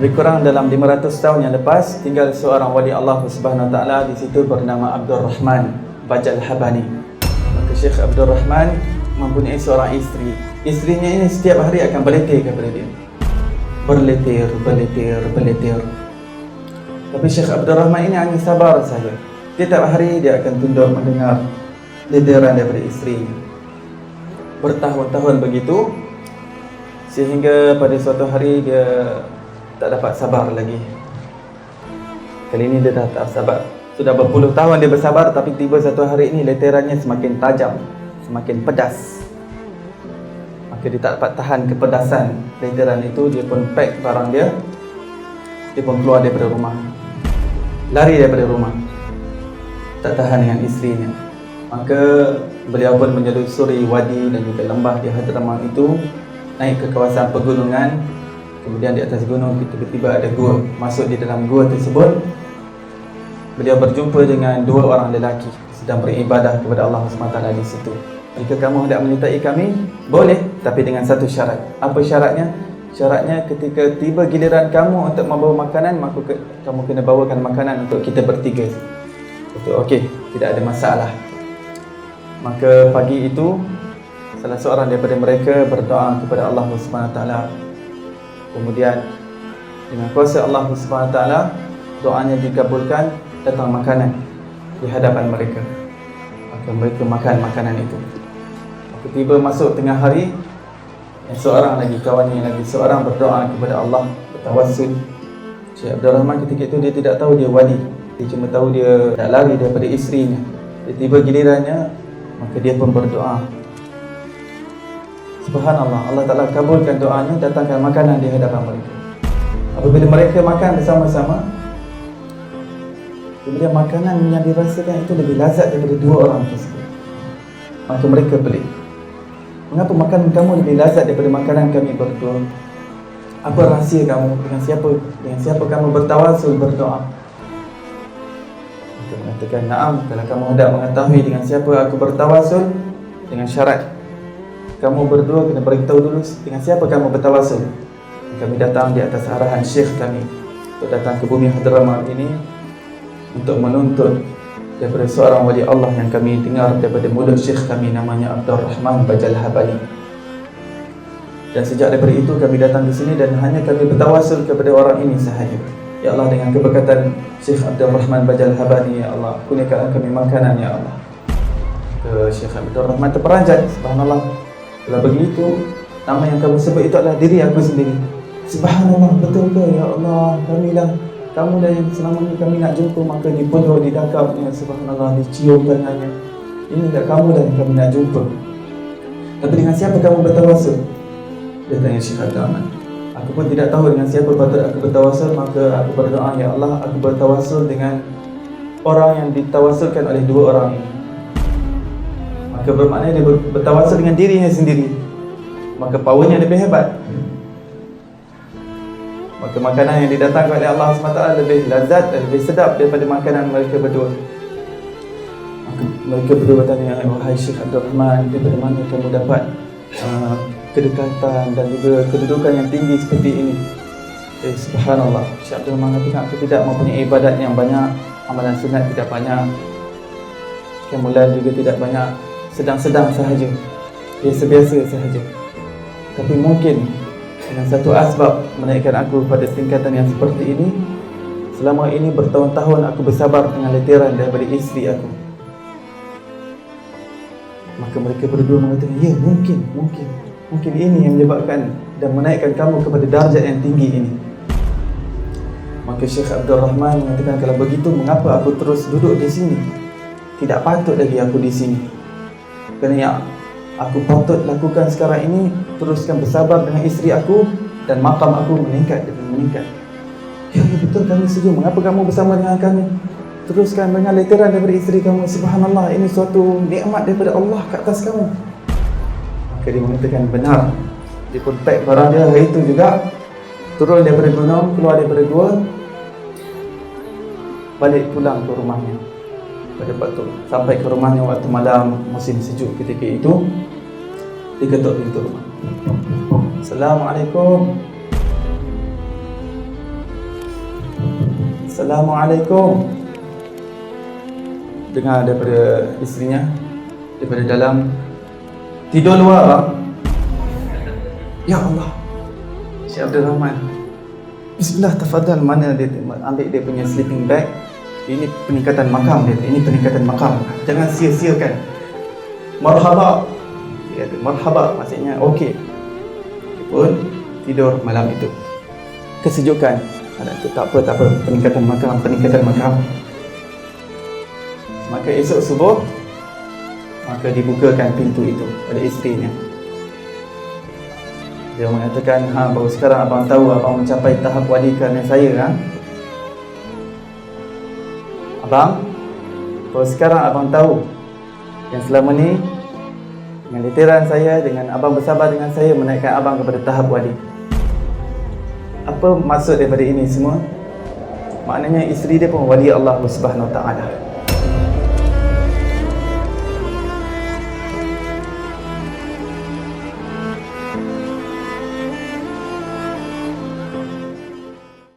Lebih kurang dalam 500 tahun yang lepas tinggal seorang wali Allah Subhanahu Wa Taala di situ bernama Abdul Rahman Bajal Habani. Maka Syekh Abdul Rahman mempunyai seorang isteri. Isterinya ini setiap hari akan berletir kepada dia. Berletir, berletir, berletir. Tapi Syekh Abdul Rahman ini hanya sabar saja. Setiap hari dia akan tunduk mendengar letiran daripada isterinya. Bertahun-tahun begitu sehingga pada suatu hari dia tak dapat sabar lagi. Kali ini dia dah tak sabar. Sudah berpuluh tahun dia bersabar tapi tiba satu hari ini letirannya semakin tajam, semakin pedas. Maka dia tak dapat tahan kepedasan letiran itu, dia pun pack barang dia. Dia pun keluar daripada rumah. Lari daripada rumah. Tak tahan dengan isterinya. Maka beliau pun menyelusuri wadi dan juga lembah di Hadramaut itu naik ke kawasan pegunungan Kemudian di atas gunung tiba-tiba ada gua Masuk di dalam gua tersebut. Beliau berjumpa dengan dua orang lelaki Sedang beribadah kepada Allah SWT di situ. Jika kamu hendak menyertai kami Boleh Tapi dengan satu syarat. Apa syaratnya? Syaratnya ketika tiba giliran kamu untuk membawa makanan Maka ke, kamu kena bawakan makanan untuk kita bertiga. Betul, okey Tidak ada masalah. Maka pagi itu Salah seorang daripada mereka berdoa kepada Allah SWT Kemudian dengan kuasa Allah SWT doanya dikabulkan datang makanan di hadapan mereka. Maka mereka makan makanan itu. Maka tiba masuk tengah hari seorang lagi kawannya lagi seorang berdoa kepada Allah bertawassul. Syekh Abdul Rahman ketika itu dia tidak tahu dia wali. Dia cuma tahu dia tak lari daripada isterinya. Dia tiba gilirannya maka dia pun berdoa Subhanallah, Allah Ta'ala kabulkan doanya, datangkan makanan di hadapan mereka. Apabila mereka makan bersama-sama, kemudian makanan yang dirasakan itu lebih lazat daripada dua orang tersebut. Maka mereka pelik. Mengapa makanan kamu lebih lazat daripada makanan kami berdua? Apa rahsia kamu? Dengan siapa dengan siapa kamu bertawasul berdoa? Mereka mengatakan, Naam, kalau kamu hendak mengetahui dengan siapa aku bertawasul, dengan syarat kamu berdua kena beritahu dulu dengan siapa kamu bertawasul. Kami datang di atas arahan syekh kami untuk datang ke bumi Hadramaut ini untuk menuntut daripada seorang wali Allah yang kami dengar daripada mulut syekh kami namanya Abdul Rahman Bajal Habani. Dan sejak daripada itu kami datang ke sini dan hanya kami bertawasul kepada orang ini sahaja. Ya Allah dengan keberkatan Syekh Abdul Rahman Bajal Habani Ya Allah kurniakan kami makanan Ya Allah ke Syekh Abdul Rahman terperanjat Subhanallah kalau begitu, nama yang kamu sebut itu adalah diri aku sendiri. Subhanallah, betul ke? Ya Allah, kamilah kamu dah yang selama ini kami nak jumpa maka dipenuh, didakap ya subhanallah, dicium tangannya. Ini tak kamu dah yang kami nak jumpa. Tapi dengan siapa kamu bertawasul? Dia tanya Syekh Abdul Aku pun tidak tahu dengan siapa patut aku bertawasul Maka aku berdoa Ya Allah aku bertawasul dengan Orang yang ditawasulkan oleh dua orang ini Maka bermakna dia bertawasul dengan dirinya sendiri. Maka powernya lebih hebat. Maka makanan yang didatangkan oleh Allah SWT lebih lazat dan lebih sedap daripada makanan mereka berdua. Maka mereka berdua bertanya Wahai Syekh Abdul Rahman Daripada mana kamu dapat uh, kedekatan dan juga kedudukan yang tinggi seperti ini? Eh subhanallah. Syekh Abdul Rahman kata aku tidak mempunyai ibadat yang banyak Amalan sunat tidak banyak Kemuliaan juga tidak banyak sedang-sedang sahaja. Biasa-biasa sahaja. Tapi mungkin dengan satu asbab menaikkan aku pada tingkatan yang seperti ini selama ini bertahun-tahun aku bersabar dengan letiran daripada isteri aku. Maka mereka berdua mengatakan ya mungkin mungkin mungkin ini yang menyebabkan dan menaikkan kamu kepada darjat yang tinggi ini. Maka Syekh Abdul Rahman mengatakan kalau begitu mengapa aku terus duduk di sini? Tidak patut lagi aku di sini kerana yang aku patut lakukan sekarang ini teruskan bersabar dengan isteri aku dan makam aku meningkat dan meningkat. Ya, ya betul kami setuju mengapa kamu bersama dengan kami? Teruskan dengan literan daripada isteri kamu. Subhanallah ini suatu nikmat daripada Allah ke atas kamu. Maka dia mengatakan benar. Dia pun pack barang dia. Hari itu juga turun daripada gunung keluar daripada gua balik pulang ke rumahnya pada waktu sampai ke rumahnya waktu malam musim sejuk ketika itu dia ketuk pintu rumah Assalamualaikum Assalamualaikum. Dengar daripada isterinya daripada dalam tidur luar bang. Ya Allah. Syekh Abdul Rahman. Bismillah tafadhal mana dia ambil dia punya sleeping bag. Ini peningkatan makam dia. Ini peningkatan makam. Jangan sia-siakan. Marhaba. Dia kata marhaba maksudnya okey. Dia pun tidur malam itu. Kesejukan. Ada tu tak apa tak apa peningkatan makam peningkatan makam. Maka esok subuh maka dibukakan pintu itu pada isterinya. Dia mengatakan, ha baru sekarang abang tahu abang mencapai tahap wali kerana saya kan? Abang, baru sekarang abang tahu yang selama ni dengan literan saya, dengan abang bersabar dengan saya menaikkan abang kepada tahap wali. Apa maksud daripada ini semua? Maknanya isteri dia pun wali Allah Subhanahu Taala.